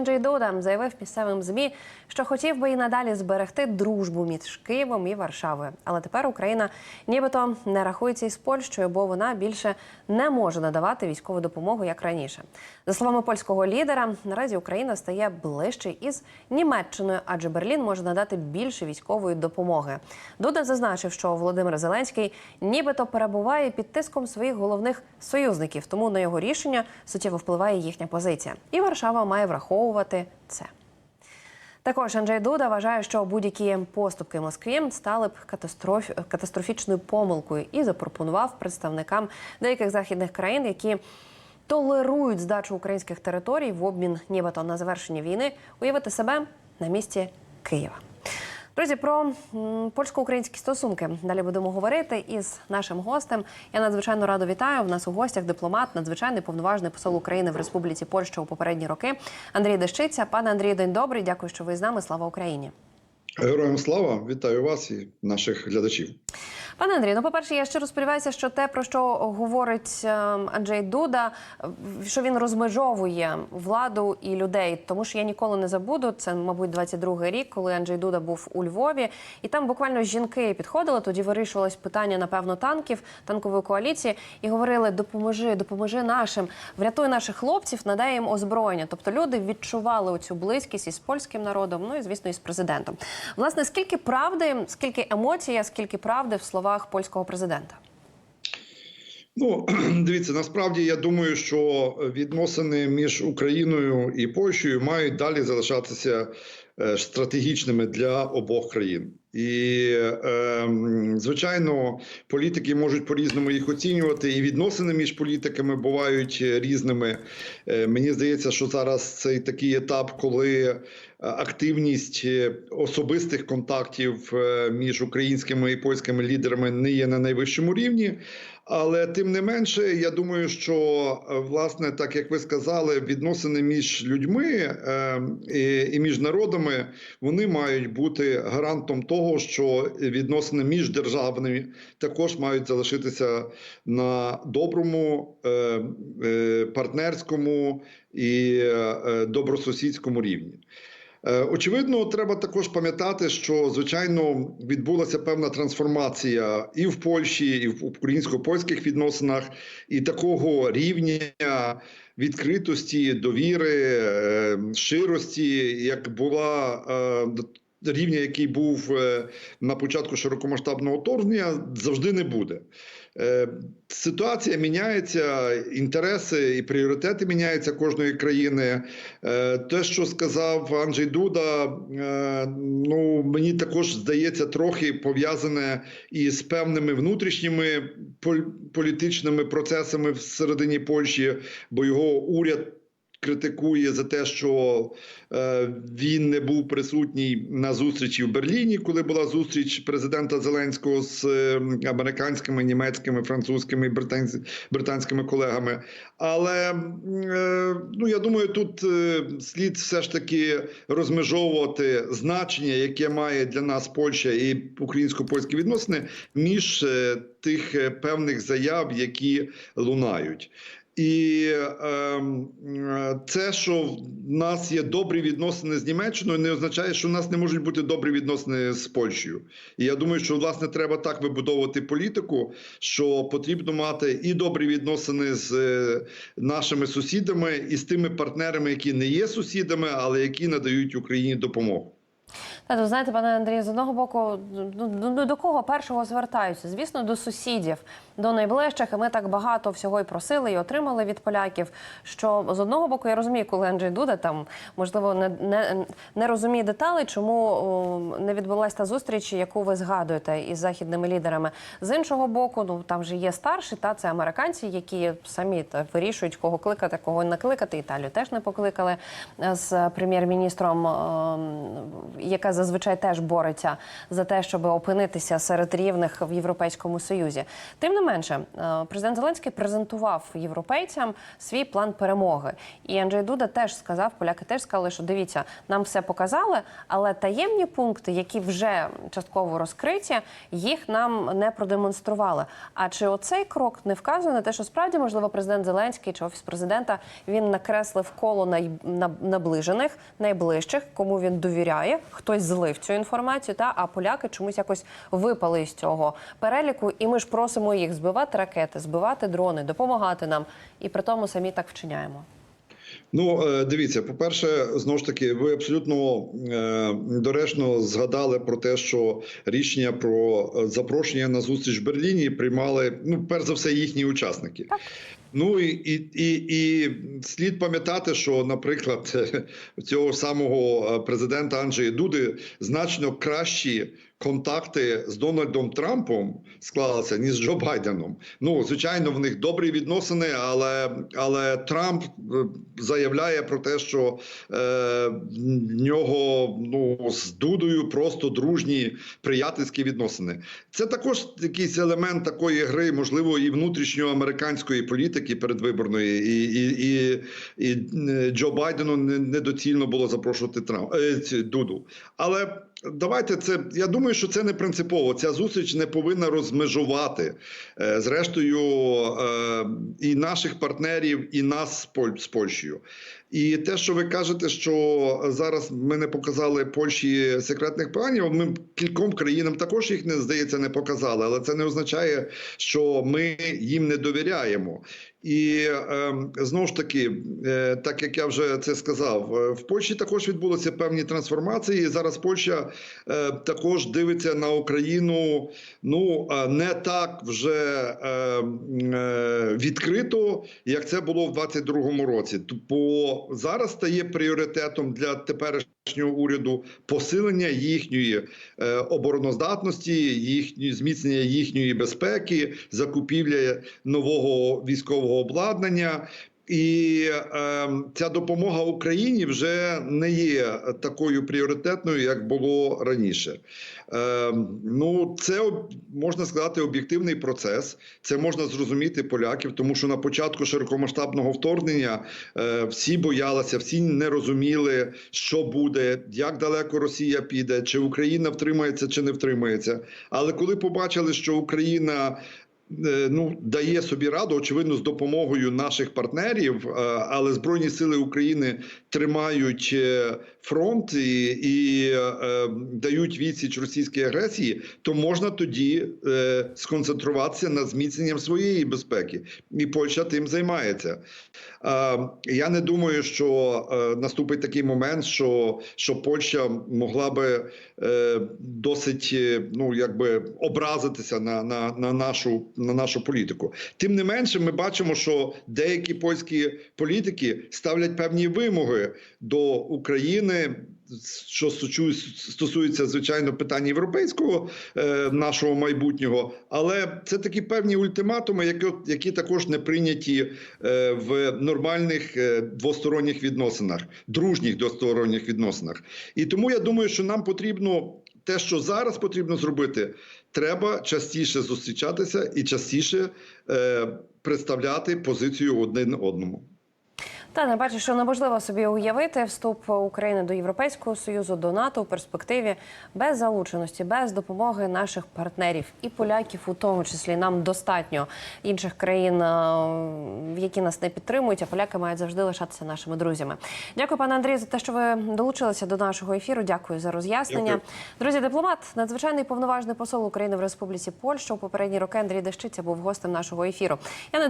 Анджей Дуда заявив місцевим змі, що хотів би і надалі зберегти дружбу між Києвом і Варшавою. Але тепер Україна нібито не рахується із Польщею, бо вона більше не може надавати військову допомогу як раніше. За словами польського лідера, наразі Україна стає ближче із Німеччиною, адже Берлін може надати більше військової допомоги. Дуда зазначив, що Володимир Зеленський нібито перебуває під тиском своїх головних союзників, тому на його рішення суттєво впливає їхня позиція. І Варшава має враховувати це. Також Анджей Дуда вважає, що будь-які поступки Москві стали б катастроф... катастрофічною помилкою і запропонував представникам деяких західних країн, які толерують здачу українських територій в обмін нібито на завершення війни, уявити себе на місці Києва. Друзі, про польсько-українські стосунки далі будемо говорити із нашим гостем. Я надзвичайно радо вітаю. В нас у гостях дипломат, надзвичайний повноважний посол України в Республіці Польща у попередні роки. Андрій Дещиця. Пане Андрій, день добрий. Дякую, що ви з нами. Слава Україні. Героям слава, вітаю вас і наших глядачів. Пане Андрій, ну по-перше, я щиро сподіваюся, що те, про що говорить ем, Анджей Дуда, що він розмежовує владу і людей. Тому що я ніколи не забуду. Це, мабуть, 22-й рік, коли Анджей Дуда був у Львові, і там буквально жінки підходили. Тоді вирішувалось питання, напевно, танків, танкової коаліції, і говорили: допоможи, допоможи нашим, врятуй наших хлопців, надай їм озброєння. Тобто люди відчували оцю близькість із польським народом, ну і звісно, із президентом. Власне, скільки правди, скільки емоцій, скільки правди в словах польського президента? Ну дивіться, насправді я думаю, що відносини між Україною і Польщею мають далі залишатися стратегічними для обох країн. І е, звичайно, політики можуть по-різному їх оцінювати, і відносини між політиками бувають е, різними. Е, Мені здається, що зараз цей такий етап, коли е, активність е, особистих контактів е, між українськими і польськими лідерами не є на найвищому рівні. Але тим не менше, я думаю, що е, власне, так як ви сказали, відносини між людьми е, і, між народами вони мають бути гарантом того, що відносини між державами також мають залишитися на доброму, е, е, партнерському і е, добросусідському рівні. Е, Очевидно, треба також пам'ятати, що звичайно відбулася певна трансформація і в Польщі, і в українсько-польських відносинах, і такого рівня відкритості, довіри, ширості, щирості, як була е, рівня, який був е, на початку широкомасштабного вторгнення, завжди не буде. Е, Ситуація міняється, інтереси і пріоритети міняються кожної країни. Е, Те, що сказав Анджей Дуда, ну мені також здається трохи пов'язане із певними внутрішніми пол- політичними процесами всередині Польщі, бо його уряд. Критикує за те, що е, він не був присутній на зустрічі в Берліні, коли була зустріч президента Зеленського з е, американськими, німецькими, французькими британськими колегами. Але е, ну я думаю, тут е, слід все ж таки розмежовувати значення, яке має для нас Польща і українсько-польські відносини між тих певних заяв, які лунають. І е, це, що в нас є добрі відносини з Німеччиною, не означає, що в нас не можуть бути добрі відносини з Польщею. І я думаю, що власне треба так вибудовувати політику, що потрібно мати і добрі відносини з е, нашими сусідами, і з тими партнерами, які не є сусідами, але які надають Україні допомогу. Та ви знаєте, пане Андрію, з одного боку, ну, ну, до кого першого звертаються? Звісно, до сусідів, до найближчих. І ми так багато всього і просили, і отримали від поляків. Що з одного боку, я розумію, коли Анджей Дуда там можливо не, не, не розуміє деталей, чому о, не відбулася та зустріч, яку ви згадуєте із західними лідерами. З іншого боку, ну там же є старші, та це американці, які самі та, вирішують, кого кликати, кого не кликати. Італію теж не покликали е, з прем'єр-міністром. Яка зазвичай теж бореться за те, щоб опинитися серед рівних в Європейському Союзі. Тим не менше, е, президент Зеленський презентував європейцям свій план перемоги. І Анджей Дуда теж сказав, поляки теж сказали, що дивіться, нам все показали, але таємні пункти, які вже частково розкриті, їх нам не продемонстрували. А чи оцей крок не вказує на те, що справді можливо президент Зеленський чи офіс президента він накреслив коло най... наближених, найближчих, кому він довіряє, хтось злив цю інформацію, та а поляки чомусь якось випали із цього переліку, і ми ж просимо їх збивати ракети, збивати дрони, допомагати нам, і при тому самі так вчиняємо. Ну, е, дивіться, по-перше, знову ж таки, ви абсолютно е, доречно згадали про те, що рішення про е, запрошення на зустріч в Берліні приймали ну, перш за все, їхні учасники. Ну і, і, і, і слід пам'ятати, що, наприклад, цього самого е, президента Анджея Дуди значно кращі контакти з Дональдом Трампом склалися ніж з Джо Байденом. Ну, звичайно, в них добрі відносини, але, але Трамп е, заявляє про те, що е, в нього ну, з Дудою просто дружні приятельські відносини. Це також якийсь елемент такої гри, можливо, і внутрішньоамериканської політики передвиборної, і, і, і, і е, Джо Байдену не- недоцільно було запрошувати Трамп е, Дуду. Але давайте це. Я думаю, що це не принципово. Ця зустріч не повинна розмежувати е, зрештою е, і наших партнерів, і нас з Поль- з Польщею. І те, що ви кажете, що зараз ми не показали Польщі секретних планів, ми кільком країнам також їх не здається не показали, але це не означає, що ми їм не довіряємо. І е, знову ж таки, е, так як я вже це сказав, е, в Польщі також відбулися певні трансформації. Зараз Польща е, також дивиться на Україну ну не так вже е, е, відкрито, як це було в 22-му році. Зараз стає пріоритетом для теперішнього уряду посилення їхньої е, обороноздатності, їхньої зміцнення їхньої безпеки, закупівля нового військового обладнання. І е, ця допомога Україні вже не є такою пріоритетною, як було раніше. Е, ну, це можна сказати об'єктивний процес. Це можна зрозуміти поляків, тому що на початку широкомасштабного вторгнення е, всі боялися, всі не розуміли, що буде, як далеко Росія піде, чи Україна втримається, чи не втримається. Але коли побачили, що Україна ну дає собі раду, очевидно, з допомогою наших партнерів, е, але збройні сили України тримають е, фронт і, і е, дають відсіч російській агресії, то можна тоді е, сконцентруватися над зміцненням своєї безпеки, і Польща тим займається. Е, я не думаю, що е, наступить такий момент, що, що Польща могла би е, досить е, ну якби образитися на, на, на, нашу, на нашу політику. Тим не менше, ми бачимо, що деякі польські політики ставлять певні вимоги до України. Що стосує- стосується звичайно питань європейського е, нашого майбутнього, але це такі певні ультиматуми, які, які також не прийняті е, в нормальних е, двосторонніх відносинах, дружніх двосторонніх відносинах. І тому я думаю, що нам потрібно те, що зараз потрібно зробити, треба частіше зустрічатися і частіше представляти позицію один одному. Та не бачу, що неможливо собі уявити вступ України до Європейського союзу, до НАТО у перспективі без залученості, без допомоги наших партнерів і поляків, у тому числі нам достатньо інших країн, е, які нас не підтримують. А поляки мають завжди лишатися нашими друзями. Дякую, пане Андрію, за те, що ви долучилися до нашого ефіру. Дякую за роз'яснення. Дякую. Друзі, дипломат, надзвичайний повноважний посол України в Республіці Польща у попередні роки Андрій Дещиця був гостем нашого ефіру. Я не